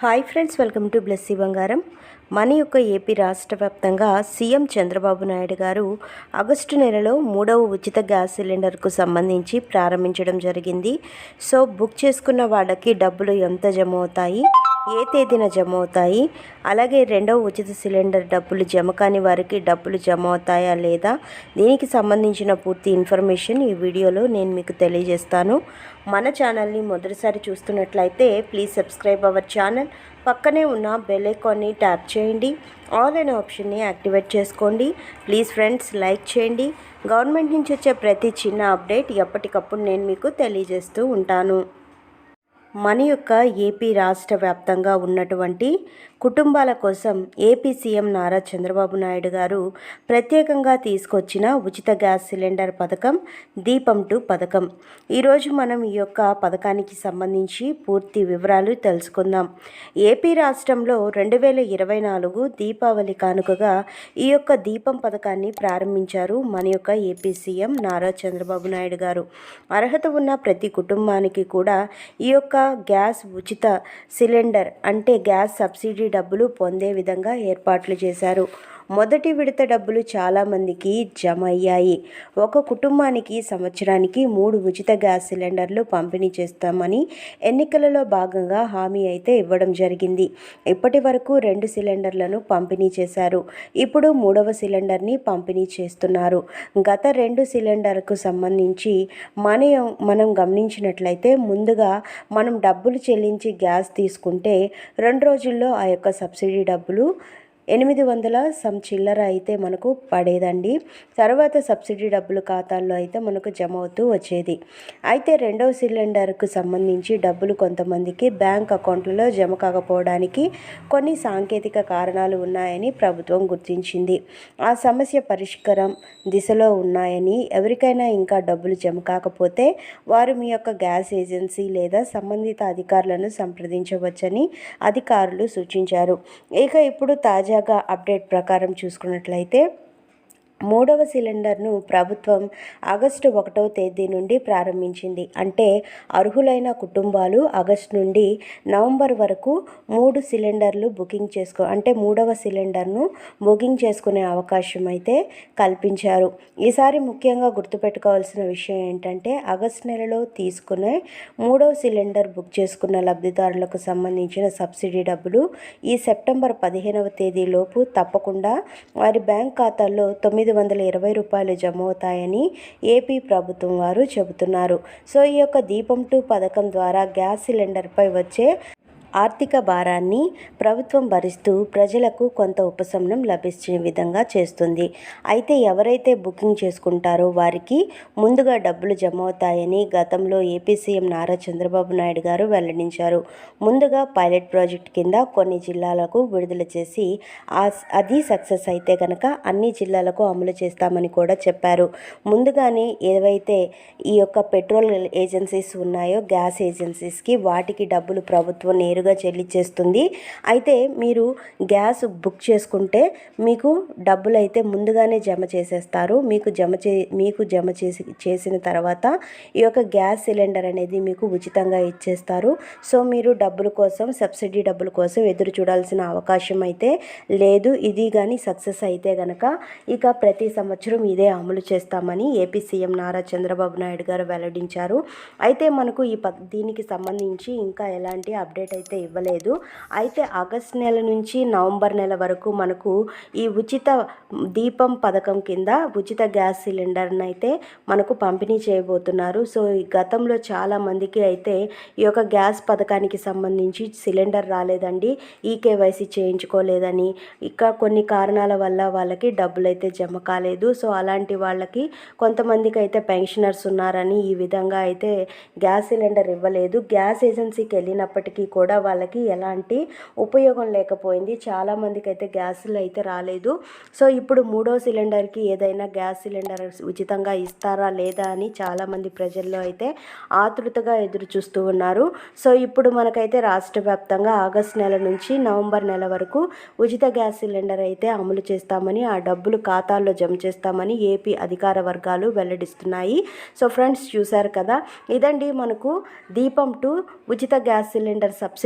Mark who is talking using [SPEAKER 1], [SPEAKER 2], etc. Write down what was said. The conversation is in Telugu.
[SPEAKER 1] Hi friends welcome to Blessy బంగారం. మన యొక్క ఏపీ రాష్ట్ర వ్యాప్తంగా సీఎం చంద్రబాబు నాయుడు గారు ఆగస్టు నెలలో మూడవ ఉచిత గ్యాస్ సిలిండర్కు సంబంధించి ప్రారంభించడం జరిగింది. సో బుక్ చేసుకున్న వాళ్ళకి డబ్బులు ఎంత జమ అవుతాయి? ఏ తేదీన జమ అవుతాయి అలాగే రెండవ ఉచిత సిలిండర్ డబ్బులు జమ కాని వారికి డబ్బులు జమ అవుతాయా లేదా? దీనికి సంబంధించిన పూర్తి ఇన్ఫర్మేషన్ ఈ వీడియోలో నేను మీకు తెలియజేస్తాను. మన ఛానల్ని మొదటిసారి చూస్తున్నట్లయితే ప్లీజ్ సబ్స్క్రైబ్ అవర్ ఛానల్. పక్కనే ఉన్న బెల్ ఐకాన్ని ట్యాప్ చేయండి. ఆల్ అనే ఆప్షన్ని యాక్టివేట్ చేసుకోండి. ప్లీజ్ ఫ్రెండ్స్ లైక్ చేయండి. గవర్నమెంట్ నుంచి వచ్చే ప్రతి చిన్న అప్డేట్ ఎప్పటికప్పుడు నేను మీకు తెలియజేస్తూ ఉంటాను. మన యొక్క ఏపీ రాష్ట్ర వ్యాప్తంగా ఉన్నటువంటి కుటుంబాల కోసం ఏపీ సీఎం నారా చంద్రబాబు నాయుడు గారు ప్రత్యేకంగా తీసుకొచ్చిన ఉచిత గ్యాస్ సిలిండర్ పథకం దీపం టు పథకం. ఈరోజు మనం ఈ యొక్క పథకానికి సంబంధించి పూర్తి వివరాలు తెలుసుకుందాం. ఏపీ రాష్ట్రంలో రెండు వేల ఇరవై నాలుగు దీపావళి కానుకగా ఈ యొక్క దీపం పథకాన్ని ప్రారంభించారు మన యొక్క ఏపీ సీఎం నారా చంద్రబాబు నాయుడు గారు. అర్హత ఉన్న ప్రతి కుటుంబానికి కూడా ఈ యొక్క గ్యాస్ ఉచిత సిలిండర్ అంటే గ్యాస్ సబ్సిడీ డబ్బులు పొందే విధంగా ఏర్పాట్లు చేశారు. మొదటి విడత డబ్బులు చాలామందికి జమ అయ్యాయి. ఒక కుటుంబానికి సంవత్సరానికి మూడు ఉచిత గ్యాస్ సిలిండర్లు పంపిణీ చేస్తామని ఎన్నికలలో భాగంగా హామీ అయితే ఇవ్వడం జరిగింది. ఇప్పటి వరకు రెండు సిలిండర్లను పంపిణీ చేశారు. ఇప్పుడు మూడవ సిలిండర్ని పంపిణీ చేస్తున్నారు. గత రెండు సిలిండర్కు సంబంధించి మన మనం గమనించినట్లయితే ముందుగా మనం డబ్బులు చెల్లించి గ్యాస్ తీసుకుంటే రెండు రోజుల్లో ఆ యొక్క సబ్సిడీ డబ్బులు ఎనిమిది వందల సమ్ చిల్లర అయితే మనకు పడేదండి. తర్వాత సబ్సిడీ డబ్బులు ఖాతాల్లో అయితే మనకు జమ అవుతూ వచ్చేది. అయితే రెండవ సిలిండర్కు సంబంధించి డబ్బులు కొంతమందికి బ్యాంక్ అకౌంట్లలో జమ కాకపోవడానికి కొన్ని సాంకేతిక కారణాలు ఉన్నాయని ప్రభుత్వం గుర్తించింది. ఆ సమస్య పరిష్కారం దిశలో ఉన్నాయని ఎవరికైనా ఇంకా డబ్బులు జమ కాకపోతే వారు మీ యొక్క గ్యాస్ ఏజెన్సీ లేదా సంబంధిత అధికారులను సంప్రదించవచ్చని అధికారులు సూచించారు. ఇక ఇప్పుడు తాజా తాజాగా అప్డేట్ ప్రకారం చూసుకున్నట్లయితే మూడవ సిలిండర్ను ప్రభుత్వం ఆగస్టు ఒకటవ తేదీ నుండి ప్రారంభించింది. అంటే అర్హులైన కుటుంబాలు ఆగస్టు నుండి నవంబర్ వరకు మూడు సిలిండర్లు బుకింగ్ చేసుకో అంటే మూడవ సిలిండర్ను బుకింగ్ చేసుకునే అవకాశం అయితే కల్పించారు. ఈసారి ముఖ్యంగా గుర్తుపెట్టుకోవాల్సిన విషయం ఏంటంటే ఆగస్టు నెలలో తీసుకునే మూడవ సిలిండర్ బుక్ చేసుకున్న లబ్ధిదారులకు సంబంధించిన సబ్సిడీ డబ్బులు ఈ సెప్టెంబర్ పదిహేనవ తేదీలోపు తప్పకుండా వారి బ్యాంక్ ఖాతాల్లో తొమ్మిది తొమ్మిది వందల ఇరవై రూపాయలు జమ అవుతాయని ఏపీ ప్రభుత్వం వారు చెబుతున్నారు. సో ఈ యొక్క దీపం టూ పథకం ద్వారా గ్యాస్ సిలిండర్పై వచ్చే ఆర్థిక భారాన్ని ప్రభుత్వం భరిస్తూ ప్రజలకు కొంత ఉపశమనం లభించే విధంగా చేస్తుంది. అయితే ఎవరైతే బుకింగ్ చేసుకుంటారో వారికి ముందుగా డబ్బులు జమ అవుతాయని గతంలో ఏపీ సీఎం నారా చంద్రబాబు నాయుడు గారు వెల్లడించారు. ముందుగా పైలట్ ప్రాజెక్ట్ కింద కొన్ని జిల్లాలకు విడుదల చేసి అది సక్సెస్ అయితే కనుక అన్ని జిల్లాలకు అమలు చేస్తామని కూడా చెప్పారు. ముందుగానే ఏవైతే ఈ యొక్క పెట్రోల్ ఏజెన్సీస్ ఉన్నాయో గ్యాస్ ఏజెన్సీస్కి వాటికి డబ్బులు ప్రభుత్వం నేరుగా నేరుగా చెల్లించేస్తుంది అయితే మీరు గ్యాస్ బుక్ చేసుకుంటే మీకు డబ్బులు అయితే ముందుగానే జమ చేసేస్తారు. మీకు జమ చే మీకు జమ చేసి చేసిన తర్వాత ఈ యొక్క గ్యాస్ సిలిండర్ అనేది మీకు ఉచితంగా ఇచ్చేస్తారు. సో మీరు డబ్బుల కోసం సబ్సిడీ డబ్బుల కోసం ఎదురు చూడాల్సిన అవకాశం అయితే లేదు. ఇది కానీ సక్సెస్ అయితే గనక ఇక ప్రతి సంవత్సరం ఇదే అమలు చేస్తామని ఏపీ సీఎం నారా చంద్రబాబు నాయుడు గారు వెల్లడించారు. అయితే మనకు ఈ ప దీనికి సంబంధించి ఇంకా ఎలాంటి అప్డేట్ అయితే అయితే ఇవ్వలేదు. అయితే ఆగస్ట్ నెల నుంచి నవంబర్ నెల వరకు మనకు ఈ ఉచిత దీపం పథకం కింద ఉచిత గ్యాస్ సిలిండర్ని అయితే మనకు పంపిణీ చేయబోతున్నారు. సో ఈ గతంలో చాలా మందికి అయితే ఈ యొక్క గ్యాస్ పథకానికి సంబంధించి సిలిండర్ రాలేదండి. ఈ కేవైసీ చేయించుకోలేదని. ఇక కొన్ని కారణాల వల్ల వాళ్ళకి డబ్బులు అయితే జమ కాలేదు. సో అలాంటి వాళ్ళకి కొంతమందికి అయితే పెన్షనర్స్ ఉన్నారని ఈ విధంగా అయితే గ్యాస్ సిలిండర్ ఇవ్వలేదు. గ్యాస్ ఏజెన్సీకి వెళ్ళినప్పటికీ కూడా కూడా వాళ్ళకి ఎలాంటి ఉపయోగం లేకపోయింది. చాలామందికి అయితే గ్యాసులు అయితే రాలేదు. సో ఇప్పుడు మూడో సిలిండర్కి ఏదైనా గ్యాస్ సిలిండర్ ఉచితంగా ఇస్తారా లేదా అని చాలామంది ప్రజల్లో అయితే ఆతృతగా ఎదురు చూస్తూ ఉన్నారు. సో ఇప్పుడు మనకైతే రాష్ట్ర వ్యాప్తంగా ఆగస్ట్ నెల నుంచి నవంబర్ నెల వరకు ఉచిత గ్యాస్ సిలిండర్ అయితే అమలు చేస్తామని ఆ డబ్బులు ఖాతాల్లో జమ చేస్తామని ఏపీ అధికార వర్గాలు వెల్లడిస్తున్నాయి. సో ఫ్రెండ్స్ చూశారు కదా? ఇదండి మనకు దీపం టు ఉచిత గ్యాస్ సిలిండర్ సబ్సిడీ